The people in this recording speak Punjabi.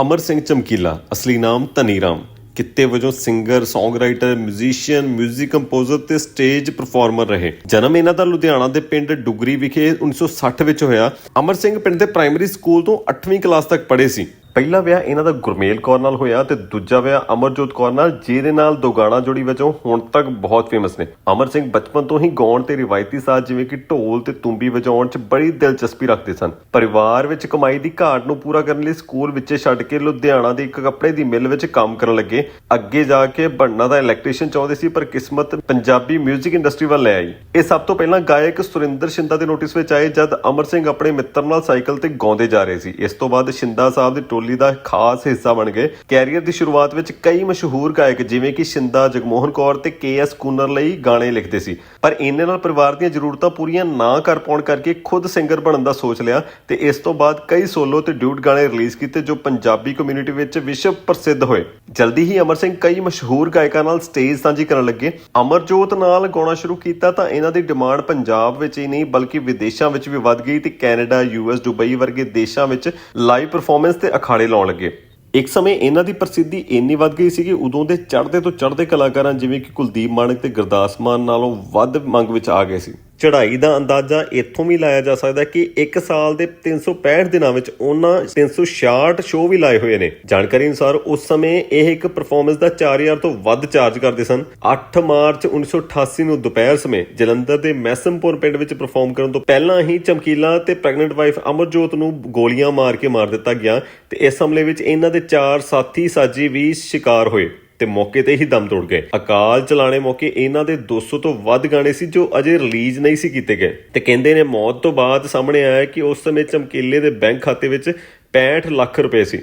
ਅਮਰ ਸਿੰਘ ਚਮਕੀਲਾ, ਅਸਲੀ ਨਾਮ ਧਨੀ ਰਾਮ। ਕਿੱਤੇ ਵਜੋਂ ਸਿੰਗਰ ਸੌਂਗਰਾਈਟਰ ਮਿਊਜ਼ੀਸ਼ੀਅਨ 뮤직 ਕੰਪੋਜ਼ਰ ਤੇ ਸਟੇਜ ਪਰਫਾਰਮਰ ਰਹੇ। ਜਨਮ ਇਹਨਾਂ ਦਾ ਲੁਧਿਆਣਾ ਦੇ ਪਿੰਡ ਡੁਗਰੀ ਵਿਖੇ 1960 ਵਿੱਚ ਹੋਇਆ। ਅਮਰ ਸਿੰਘ ਪਿੰਡ ਦੇ ਪ੍ਰਾਇਮਰੀ ਸਕੂਲ ਤੋਂ 8ਵੀਂ ਕਲਾਸ ਤੱਕ ਪੜ੍ਹੇ ਸੀ। ਪਹਿਲਾ ਵਿਆਹ ਇਹਨਾਂ ਦਾ ਗੁਰਮੇਲ ਕੌਰ ਨਾਲ ਹੋਇਆ ਤੇ ਦੂਜਾ ਵਿਆਹ ਅਮਰਜੋਤ ਕੌਰ ਨਾਲ, ਜਿਹਦੇ ਨਾਲ ਦੋ ਗਾਣਾ ਜੋੜੀ ਵਜੋਂ ਹੁਣ ਤੱਕ ਬਹੁਤ ਫੇਮਸ ਨੇ। ਅਮਰ ਸਿੰਘ ਬਚਪਨ ਤੋਂ ਹੀ ਗਾਉਣ ਤੇ ਰਿਵਾਇਤੀ ਸਾਜ਼ ਜਿਵੇਂ ਕਿ ਢੋਲ ਤੇ ਤੁੰਬੀ ਵਜਾਉਣ 'ਚ ਬੜੀ ਦਿਲਚਸਪੀ ਰੱਖਦੇ ਸਨ। ਪਰਿਵਾਰ ਵਿੱਚ ਕਮਾਈ ਦੀ ਘਾਟ ਨੂੰ ਪੂਰਾ ਕਰਨ ਲਈ ਸਕੂਲ ਵਿੱਚੇ ਛੱਡ ਕੇ ਲੁਧਿਆਣਾ ਦੀ ਇੱਕ ਕੱਪੜੇ ਦੀ ਮਿਲ ਵਿੱਚ ਕੰਮ ਕਰਨ ਲੱਗੇ। ਅੱਗੇ ਜਾ ਕੇ ਬਣਨਾ ਦਾ ਇਲੈਕਟ੍ਰੀਸ਼ੀਅਨ ਚਾਹੁੰਦੇ ਸੀ, ਪਰ ਕਿਸਮਤ ਪੰਜਾਬੀ 뮤직 ਇੰਡਸਟਰੀ ਵੱਲ ਲੈ ਆਈ। ਇਹ ਸਭ ਤੋਂ ਪਹਿਲਾਂ ਗਾਇਕ ਸੁਰਿੰਦਰ ਸ਼ਿੰਦਾ ਦੇ ਨੋਟਿਸ ਵਿੱਚ ਆਏ, ਜਦ ਅਮਰ ਸਿੰਘ ਆਪਣੇ ਮਿੱਤਰ ਨਾਲ ਸਾਈਕਲ ਤੇ ਗਾਉਂਦੇ ਜਾ ਰਹੇ ਸੀ। ਇਸ ਤੋਂ ਬਾਅਦ ਸ਼ਿੰਦਾ ਸਾਹਿਬ ਦੀ ਟੋਲੀ ਦਾ ਖਾਸ ਹਿੱਸਾ ਬਣ ਗਏ। ਕੈਰੀਅਰ ਦੀ ਸ਼ੁਰੂਆਤ ਵਿੱਚ ਕਈ ਮਸ਼ਹੂਰ ਗਾਇਕ ਜਿਵੇਂ ਕਿ ਸ਼ਿੰਦਾ, ਜਗਮੋਹਨ ਕੌਰ ਤੇ ਕੇਐਸ ਕੂਨਰ ਲਈ ਗਾਣੇ ਲਿਖਦੇ ਸੀ। ਪਰ ਇਹਨਾਂ ਨਾਲ ਪਰਿਵਾਰ ਦੀਆਂ ਜ਼ਰੂਰਤਾਂ ਪੂਰੀਆਂ ਨਾ ਕਰ ਪਾਉਣ ਕਰਕੇ ਖੁਦ ਸਿੰਗਰ ਬਣਨ ਦਾ ਸੋਚ ਲਿਆ ਤੇ ਇਸ ਤੋਂ ਬਾਅਦ ਕਈ ਸੋਲੋ ਤੇ ਡਿਊਟ ਗਾਣੇ ਰਿਲੀਜ਼ ਕੀਤੇ ਜੋ ਪੰਜਾਬੀ ਕਮਿਊਨਿਟੀ ਵਿੱਚ ਵਿਸ਼ਵ ਪ੍ਰਸਿੱਧ ਹੋਏ। ਜਲਦੀ ਹੀ ਅਮਰ ਸਿੰਘ ਕਈ ਮਸ਼ਹੂਰ ਗਾਇਕਾਂ ਨਾਲ ਸਟੇਜ ਸਾਂਝੀ ਕਰਨ ਲੱਗੇ। ਅਮਰਜੋਤ ਨਾਲ ਗਾਉਣਾ ਸ਼ੁਰੂ ਕੀਤਾ ਤਾਂ ਇਹਨਾਂ ਦੀ ਡਿਮਾਂਡ ਪੰਜਾਬ ਵਿੱਚ ਹੀ ਨਹੀਂ, ਬਲਕਿ ਵਿਦੇਸ਼ਾਂ ਵਿੱਚ ਵੀ ਵੱਧ ਗਈ ਤੇ ਕੈਨੇਡਾ ਯੂਐਸ ਦੁਬਈ ਵਰਗੇ ਦੇਸ਼ਾਂ ਵਿੱਚ ਲਾਈਵ ਪਰਫਾਰਮੈਂਸ ਤੇ ਅਖਾੜੇ ਲਾਉਣ ਲੱਗੇ। ਇੱਕ ਸਮੇਂ ਇਹਨਾਂ ਦੀ ਪ੍ਰਸਿੱਧੀ ਇੰਨੀ ਵੱਧ ਗਈ ਸੀ ਕਿ ਉਦੋਂ ਦੇ ਚੜ੍ਹਦੇ ਤੋਂ ਚੜ੍ਹਦੇ ਕਲਾਕਾਰਾਂ ਜਿਵੇਂ ਕਿ ਕੁਲਦੀਪ ਮਾਨਕ ਤੇ ਗੁਰਦਾਸ ਮਾਨ ਨਾਲੋਂ ਵੱਧ ਮੰਗ ਵਿੱਚ ਆ ਗਏ ਸੀ। ਚੜ੍ਹਾਈ ਦਾ ਅੰਦਾਜ਼ਾ ਇੱਥੋਂ ਵੀ ਲਾਇਆ ਜਾ ਸਕਦਾ ਕਿ ਇੱਕ ਸਾਲ ਦੇ 365 ਦਿਨਾਂ ਵਿੱਚ ਉਹਨਾਂ 366 ਸ਼ੋਅ ਵੀ ਲਾਏ ਹੋਏ ਨੇ। ਜਾਣਕਾਰੀ ਅਨੁਸਾਰ ਉਸ ਸਮੇਂ ਇਹ ਇੱਕ ਪਰਫਾਰਮੈਂਸ ਦਾ 4000 ਤੋਂ ਵੱਧ ਚਾਰਜ ਕਰਦੇ ਸਨ। 8 ਮਾਰਚ 1988 ਨੂੰ ਦੁਪਹਿਰ ਸਮੇਂ ਜਲੰਧਰ ਦੇ ਮੈਸਮਪੁਰ ਪਿੰਡ ਵਿੱਚ ਪਰਫਾਰਮ ਕਰਨ ਤੋਂ ਪਹਿਲਾਂ ਹੀ ਚਮਕੀਲਾ ਤੇ ਪ੍ਰੈਗਨੈਂਟ ਵਾਈਫ ਅਮਰਜੋਤ ਨੂੰ ਗੋਲੀਆਂ ਮਾਰ ਕੇ ਮਾਰ ਦਿੱਤਾ ਗਿਆ ਤੇ ਇਸ ਹਮਲੇ ਵਿੱਚ ਇਹਨਾਂ ਦੇ ਚਾਰ ਸਾਥੀ ਸਾਜੀ ਵੀ ਸ਼ਿਕਾਰ ਹੋਏ। ਤੇ ਮੌਕੇ ਤੇ ਹੀ ਦਮ ਤੋੜ ਗਏ। ਅਕਾਲ ਚਲਾਣੇ ਮੌਕੇ ਇਹਨਾਂ ਦੇ 200 ਤੋਂ ਵੱਧ ਗਾਣੇ ਸੀ ਜੋ ਅਜੇ ਰਿਲੀਜ਼ ਨਹੀਂ ਸੀ ਕੀਤੇ ਗਏ। ਤੇ ਕਹਿੰਦੇ ਨੇ ਮੌਤ ਤੋਂ ਬਾਅਦ ਸਾਹਮਣੇ ਆਇਆ ਕਿ ਉਸ ਸਮੇਂ ਚਮਕੀਲੇ ਦੇ ਬੈਂਕ ਖਾਤੇ ਵਿੱਚ 65 ਲੱਖ ਰੁਪਏ ਸੀ।